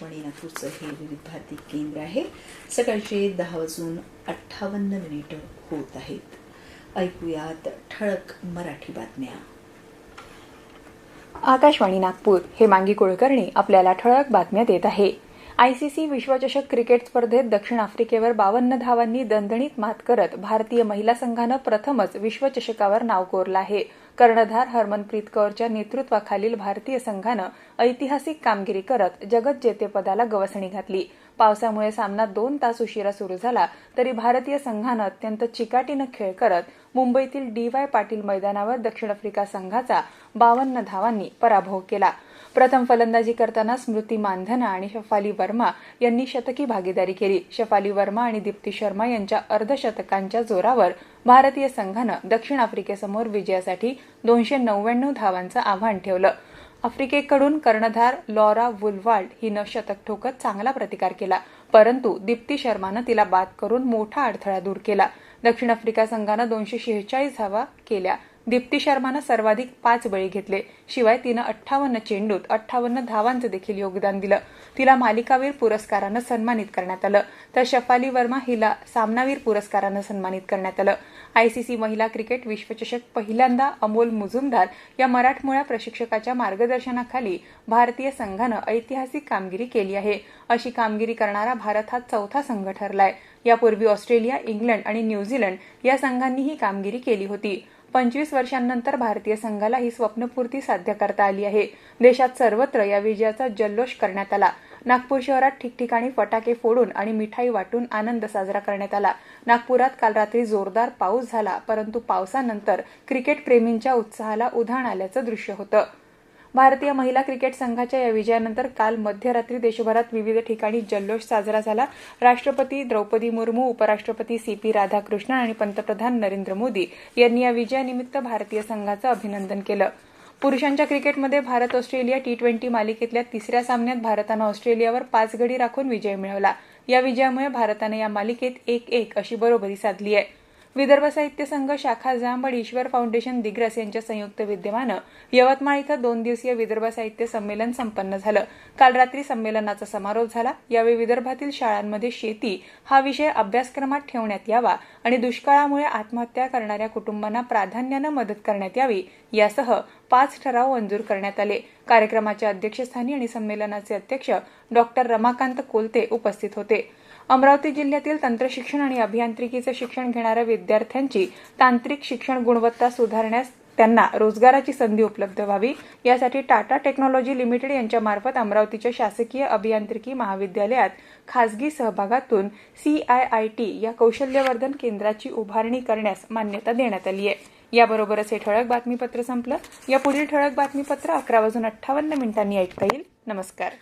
आकाशवाणी नागपूरचं हे विविध भारती केंद्र आहे. सकाळचे दहा वाजून अठ्ठावन्न मिनिटं होत आहेत. ऐकूयात ठळक मराठी बातम्या. आकाशवाणी नागपूर हे मांगी कुलकर्णी आपल्याला ठळक बातम्या देत आहे. आयसीसी विश्वचषक क्रिकेट स्पर्धेत दक्षिण आफ्रिकेवर बावन्न धावांनी दणदणीत मात करत भारतीय महिला संघानं प्रथमच विश्वचषकावर नाव कोरलं आहे. कर्णधार हरमनप्रीत कौरच्या नेतृत्वाखालील भारतीय संघानं ऐतिहासिक कामगिरी करत जगज्जेतेपदाला गवसणी घातली. पावसामुळे सामना दोन तास उशिरा सुरू झाला तरी भारतीय संघानं अत्यंत चिकाटीनं खेळ करत मुंबईतील डी वाय पाटील मैदानावर दक्षिण आफ्रिका संघाचा बावन्न धावांनी पराभव केला. प्रथम फलंदाजी करताना स्मृती मानधना आणि शफाली वर्मा यांनी शतकी भागीदारी केली. शफाली वर्मा आणि दीप्ती शर्मा यांच्या अर्धशतकांच्या जोरावर भारतीय संघानं दक्षिण आफ्रिकेसमोर विजयासाठी दोनशे नव्याण्णव धावांचं आव्हान ठेवलं. आफ्रिकेकडून कर्णधार लॉरा वुलवाल्ड हिनं शतक ठोकत चांगला प्रतिकार केला. परंतु दीप्ती शर्मानं तिला बाद करून मोठा अडथळा दूर केला. दक्षिण आफ्रिका संघानं दोनशे शेहेचाळीस धावा केल्या. दीप्ती शर्मानं सर्वाधिक पाच बळी घेतले. शिवाय तिनं अठ्ठावन्न चेंडूत अठ्ठावन्न धावांचं देखील योगदान दिलं. तिला मालिकावीर पुरस्कारानं सन्मानित करण्यात आलं. तर शफाली वर्मा हिला सामनावीर पुरस्कारानं सन्मानित करण्यात आलं. आयसीसी महिला क्रिकेट विश्वचषक पहिल्यांदा अमोल मुजुमदार या मराठमोळ्या प्रशिक्षकाच्या मार्गदर्शनाखाली भारतीय संघानं ऐतिहासिक कामगिरी केली आहे. अशी कामगिरी करणारा भारत हा चौथा संघ ठरलाय. यापूर्वी ऑस्ट्रेलिया इंग्लंड आणि न्यूझीलंड या संघांनी ही कामगिरी केली होती. पंचवीस वर्षांनंतर भारतीय संघाला ही स्वप्नपूर्ती साध्य करता आली आहे. देशात सर्वत्र या विजयाचा जल्लोष करण्यात आला. नागपूर शहरात ठिकठिकाणी फटाके फोडून आणि मिठाई वाटून आनंद साजरा करण्यात आला. नागपुरात काल रात्री जोरदार पाऊस झाला परंतु पावसानंतर क्रिकेटप्रेमींच्या उत्साहाला उधाण आल्याचं दृश्य होतं. भारतीय महिला क्रिकेट संघाच्या या विजयानंतर काल मध्यरात्री देशभरात विविध ठिकाणी जल्लोष साजरा झाला. राष्ट्रपती द्रौपदी मुर्मू उपराष्ट्रपती सी पी राधाकृष्णन आणि पंतप्रधान नरेंद्र मोदी यांनी या विजयानिमित्त भारतीय संघाचं अभिनंदन केलं. पुरुषांच्या क्रिकेटमध्ये भारत ऑस्ट्रेलिया टी ट्वेंटी मालिकेतल्या तिसऱ्या सामन्यात भारतानं ऑस्ट्रेलियावर पाच गडी राखून विजय मिळवला. या विजयामुळे भारतानं या मालिकेत एक एक अशी बरोबरी साधली आहे. विदर्भ साहित्य संघ शाखा जांबड ईश्वर फाउंडेशन दिग्रस यांच्या संयुक्त विद्यमानं यवतमाळ इथं दोन दिवसीय विदर्भ साहित्य संमेलन संपन्न झालं. काल रात्री संमेलनाचा समारोप झाला. यावेळी विदर्भातील शाळांमध्ये शेती हा विषय अभ्यासक्रमात ठेवण्यात यावा आणि दुष्काळामुळे आत्महत्या करणाऱ्या कुटुंबांना प्राधान्यानं मदत करण्यात यावी यासह पाच ठराव मंजूर करण्यात आले. कार्यक्रमाच्या अध्यक्षस्थानी आणि संमेलनाचे अध्यक्ष डॉक्टर रमाकांत कोलते उपस्थित होते. अमरावती जिल्ह्यातील तंत्रशिक्षण आणि अभियांत्रिकीचे शिक्षण घेणाऱ्या विद्यार्थ्यांची तांत्रिक शिक्षण गुणवत्ता सुधारण्यास त्यांना रोजगाराची संधी उपलब्ध व्हावी. यासाठी टाटा टेक्नॉलॉजी लिमिटेड यांच्यामार्फत अमरावतीच्या शासकीय अभियांत्रिकी महाविद्यालयात खासगी सहभागातून सीआयआयटी या कौशल्यवर्धन केंद्राची उभारणी करण्यास मान्यता देण्यात आली आहे. याबरोबरच हे ठळक बातमीपत्र संपलं. या पुढील ठळक बातमीपत्र अकरा वाजून अठ्ठावन्न मिनिटांनी ऐकता येईल. नमस्कार.